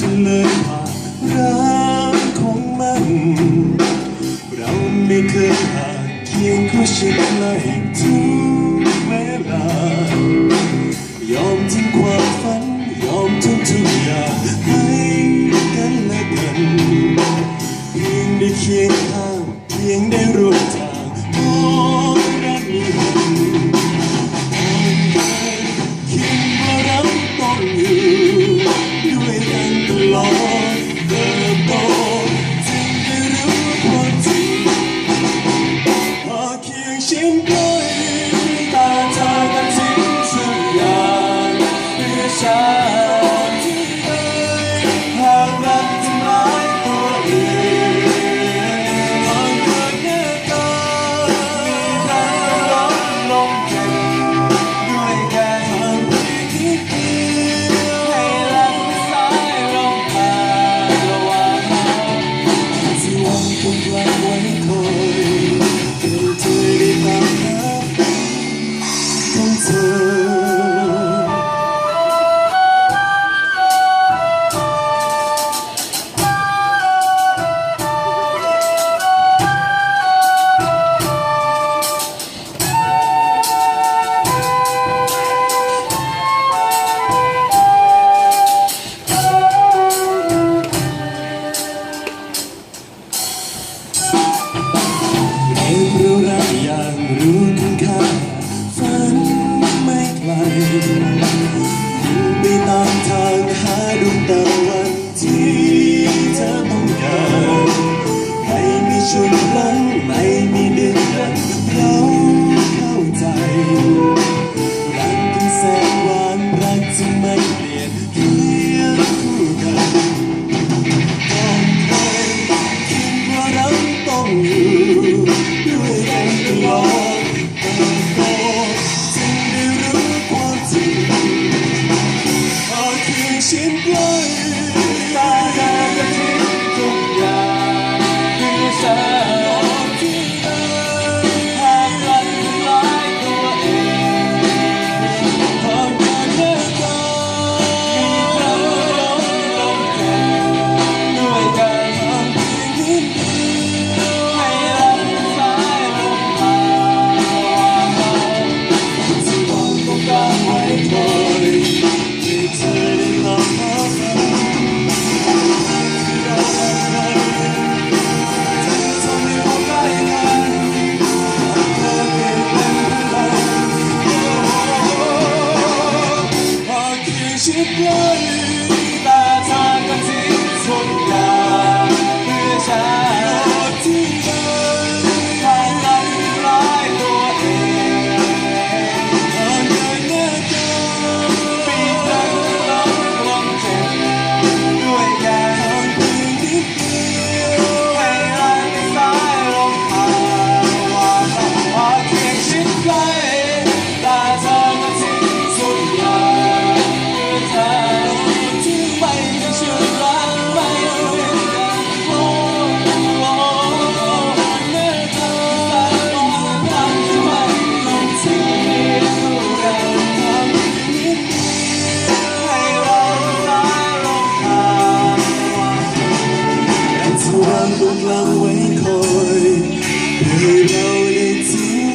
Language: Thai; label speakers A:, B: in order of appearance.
A: จะเลยผ่านรักของมัน เราไม่เคยหางเคียงคู่ชิดใกลทุกเวลา ยอมทิ้งความฝัน ยอมทิ้งทุกอย่างให้กันและกันเพียงได้เคียง time. Ooh. should quen thôi từ đâu đến giữa